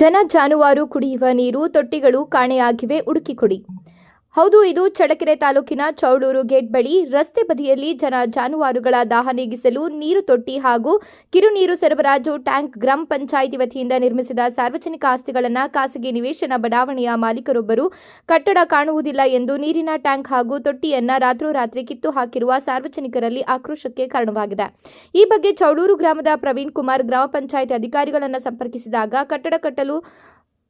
ಜನ ಜಾನುವಾರು ಕುಡಿಯುವ ನೀರು ತೊಟ್ಟಿಗಳು ಕಾಣೆಯಾಗಿವೆ ಹುಡುಕಿ ಕೊಡಿ. ಹೌದು, ಇದು ಚಳ್ಳಕೆರೆ ತಾಲೂಕಿನ ಚೌಡೂರು ಗೇಟ್ ಬಳಿ. ರಸ್ತೆ ಬದಿಯಲ್ಲಿ ಜನ ಜಾನುವಾರುಗಳ ದಾಹ ನೀಗಿಸಲು ನೀರು ತೊಟ್ಟಿ ಹಾಗೂ ಕಿರುನೀರು ಸರಬರಾಜು ಟ್ಯಾಂಕ್ ಗ್ರಾಮ ಪಂಚಾಯಿತಿ ವತಿಯಿಂದ ನಿರ್ಮಿಸಿದ ಸಾರ್ವಜನಿಕ ಆಸ್ತಿಗಳನ್ನು ಖಾಸಗಿ ನಿವೇಶನ ಬಡಾವಣೆಯ ಮಾಲೀಕರೊಬ್ಬರು ಕಟ್ಟಡ ಕಾಣುವುದಿಲ್ಲ ಎಂದು ನೀರಿನ ಟ್ಯಾಂಕ್ ಹಾಗೂ ತೊಟ್ಟಿಯನ್ನ ರಾತ್ರೋರಾತ್ರಿ ಕಿತ್ತು ಹಾಕಿರುವ ಸಾರ್ವಜನಿಕರಲ್ಲಿ ಆಕ್ರೋಶಕ್ಕೆ ಕಾರಣವಾಗಿದೆ. ಈ ಬಗ್ಗೆ ಚೌಡೂರು ಗ್ರಾಮದ ಪ್ರವೀಣ್ ಕುಮಾರ್ ಗ್ರಾಮ ಪಂಚಾಯಿತಿ ಅಧಿಕಾರಿಗಳನ್ನು ಸಂಪರ್ಕಿಸಿದಾಗ ಕಟ್ಟಡ ಕಟ್ಟಲು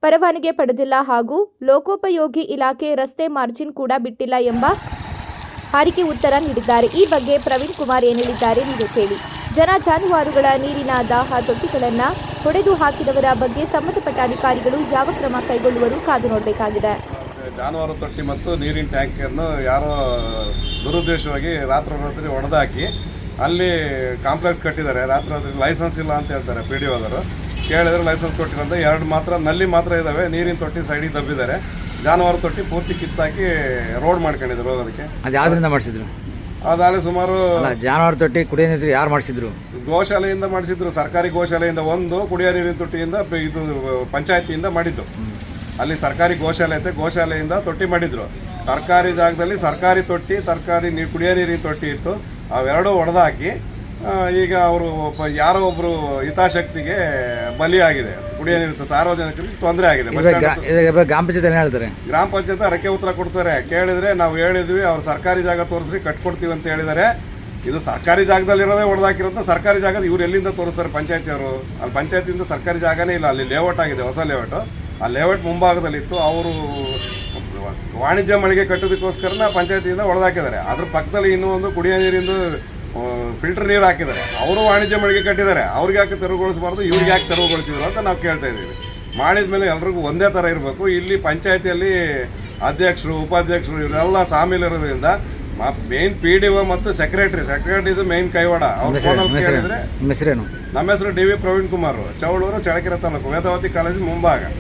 ಪರವಾನಗಿ ಪಡೆದಿಲ್ಲ ಹಾಗೂ ಲೋಕೋಪಯೋಗಿ ಇಲಾಖೆ ರಸ್ತೆ ಮಾರ್ಜಿನ್ ಕೂಡ ಬಿಟ್ಟಿಲ್ಲ ಎಂಬ ಹಾರಿಕೆ ಉತ್ತರ ನೀಡಿದ್ದಾರೆ. ಈ ಬಗ್ಗೆ ಪ್ರವೀಣ್ ಕುಮಾರ್ ಏನು ಹೇಳಿದ್ದಾರೆ ನೀವು ಕೇಳಿ. ಜನ ಜಾನುವಾರುಗಳ ನೀರಿನ ದಾಹ ತೊಟ್ಟಿಗಳನ್ನು ಹೊಡೆದು ಹಾಕಿದವರ ಬಗ್ಗೆ ಸಂಬಂಧಪಟ್ಟ ಅಧಿಕಾರಿಗಳು ಯಾವ ಕ್ರಮ ಕೈಗೊಳ್ಳುವರು ಕಾದು ನೋಡಬೇಕಾಗಿದೆ. ಜಾನುವಾರು ತೊಟ್ಟಿ ಮತ್ತು ನೀರಿನ ಟ್ಯಾಂಕನ್ನು ಯಾರೋ ದುರುದ್ದೇಶವಾಗಿ ರಾತ್ರೋರಾತ್ರಿ ಹೊಡೆದಾಕಿ ಅಲ್ಲಿ ಕಾಂಪ್ಲೆಕ್ಸ್ ಕಟ್ಟಿದ್ದಾರೆ. ರಾತ್ರಿ ಲೈಸೆನ್ಸ್ ಇಲ್ಲ ಅಂತ ಹೇಳ್ತಾರೆ ಪಿ ಡಿ ಕೇಳಿದ್ರೆ ಲೈಸೆನ್ಸ್ ಕೊಟ್ಟಿರಂತ ಎರಡು ಮಾತ್ರ ನಲ್ಲಿ ಮಾತ್ರ ಇದ್ದಾವೆ ನೀರಿನ ತೊಟ್ಟಿ ಸೈಡಿಗೆ ದಬ್ಬಿದ್ದಾರೆ. ಜಾನುವಾರು ತೊಟ್ಟಿ ಪೂರ್ತಿ ಕಿತ್ತಾಕಿ ರೋಡ್ ಮಾಡ್ಕೊಂಡಿದ್ರು ಅದಕ್ಕೆ ಅದು ಯಾವ್ದ್ರಿಂದ ಮಾಡಿಸಿದ್ರು? ಅದಾಗಲೇ ಸುಮಾರು ಜಾನುವಾರು ತೊಟ್ಟಿ ಕುಡಿಯೋ ನೀರು ಯಾರು ಮಾಡಿಸಿದ್ರು? ಗೋಶಾಲೆಯಿಂದ ಮಾಡಿಸಿದ್ರು. ಸರ್ಕಾರಿ ಗೋಶಾಲೆಯಿಂದ ಒಂದು ಕುಡಿಯೋ ನೀರಿನ ತೊಟ್ಟಿಯಿಂದ ಇದು ಪಂಚಾಯತಿಯಿಂದ ಮಾಡಿದ್ದು. ಅಲ್ಲಿ ಸರ್ಕಾರಿ ಗೋಶಾಲೆ ಐತೆ. ಗೋಶಾಲೆಯಿಂದ ತೊಟ್ಟಿ ಮಾಡಿದ್ರು. ಸರ್ಕಾರಿ ಜಾಗದಲ್ಲಿ ಸರ್ಕಾರಿ ತೊಟ್ಟಿ ತರಕಾರಿ ನೀರು ಕುಡಿಯೋ ನೀರಿನ ತೊಟ್ಟಿ ಇತ್ತು. ಅವೆರಡೂ ಹೊಡೆದಾಕಿ ಈಗ ಅವರು ಯಾರೋ ಒಬ್ರು ಹಿತಾಸಕ್ತಿಗೆ ಬಲಿಯಾಗಿದೆ. ಕುಡಿಯೋ ನೀರು ಸಾರ್ವಜನಿಕರಿಗೆ ತೊಂದರೆ ಆಗಿದೆ. ಗ್ರಾಮ ಪಂಚಾಯತ್ ಏನು ಹೇಳ್ತಾರೆ. ಗ್ರಾಮ ಪಂಚಾಯತ್ ಅದಕ್ಕೆ ಉತ್ತರ ಕೊಡ್ತಾರೆ. ಕೇಳಿದ್ರೆ ನಾವು ಹೇಳಿದ್ವಿ ಅವ್ರು ಸರ್ಕಾರಿ ಜಾಗ ತೋರಿಸ್ರಿ ಕಟ್ಕೊಡ್ತೀವಿ ಅಂತ ಹೇಳಿದ್ದಾರೆ. ಇದು ಸರ್ಕಾರಿ ಜಾಗದಲ್ಲಿ ಇರೋದೇ ಹೊಡೆದಾಕಿರೋದು ಸರ್ಕಾರಿ ಜಾಗ ಇವ್ರು ಎಲ್ಲಿಂದ ತೋರಿಸ್ತಾರೆ ಪಂಚಾಯತಿ ಅವರು? ಅಲ್ಲಿ ಪಂಚಾಯತಿಯಿಂದ ಸರ್ಕಾರಿ ಜಾಗನೇ ಇಲ್ಲ ಅಲ್ಲಿ ಲೇಔಟ್ ಆಗಿದೆ ಹೊಸ ಲೇಔಟ್ ಆ ಲೇಔಟ್ ಮುಂಭಾಗದಲ್ಲಿತ್ತು ಅವರು ವಾಣಿಜ್ಯ ಮಳಿಗೆ ಕಟ್ಟೋದಕ್ಕೋಸ್ಕರನ ಪಂಚಾಯತಿಯಿಂದ ಹೊಡೆದಾಕಿದ್ದಾರೆ ಅದ್ರ ಪಕ್ಕದಲ್ಲಿ ಇನ್ನೂ ಒಂದು ಕುಡಿಯೋ ನೀರಿಂದು ಫಿಲ್ಟರ್ ನೀರು ಹಾಕಿದ್ದಾರೆ. ಅವರು ವಾಣಿಜ್ಯ ಮಳಿಗೆ ಕಟ್ಟಿದ್ದಾರೆ. ಅವ್ರಿಗೆ ಯಾಕೆ ತೆರವುಗೊಳಿಸಬಾರ್ದು? ಇವ್ರಿಗೆ ಯಾಕೆ ತೆರವುಗೊಳಿಸಿದ್ರು ಅಂತ ನಾವು ಕೇಳ್ತಾ ಇದ್ದೀವಿ. ಮಾಡಿದ ಮೇಲೆ ಎಲ್ರಿಗೂ ಒಂದೇ ಥರ ಇರಬೇಕು. ಇಲ್ಲಿ ಪಂಚಾಯತಿಯಲ್ಲಿ ಅಧ್ಯಕ್ಷರು ಉಪಾಧ್ಯಕ್ಷರು ಇವರೆಲ್ಲ ಸಾಮೀಲಿರೋದ್ರಿಂದ ಮೇನ್ ಪಿ ಡಿ ಒ ಮತ್ತು ಸೆಕ್ರೆಟರಿ ಸೆಕ್ರೆಟರಿ ಇದು ಮೇನ್ ಕೈವಾಡ. ಅವ್ರ ಫೋನಲ್ಲಿ ಕೇಳಿದ್ರೆ ನಮ್ಮ ಹೆಸರು D V Praveen Kumar. Chowluru Chalakere taluk Vedavathi college ಮುಂಭಾಗ.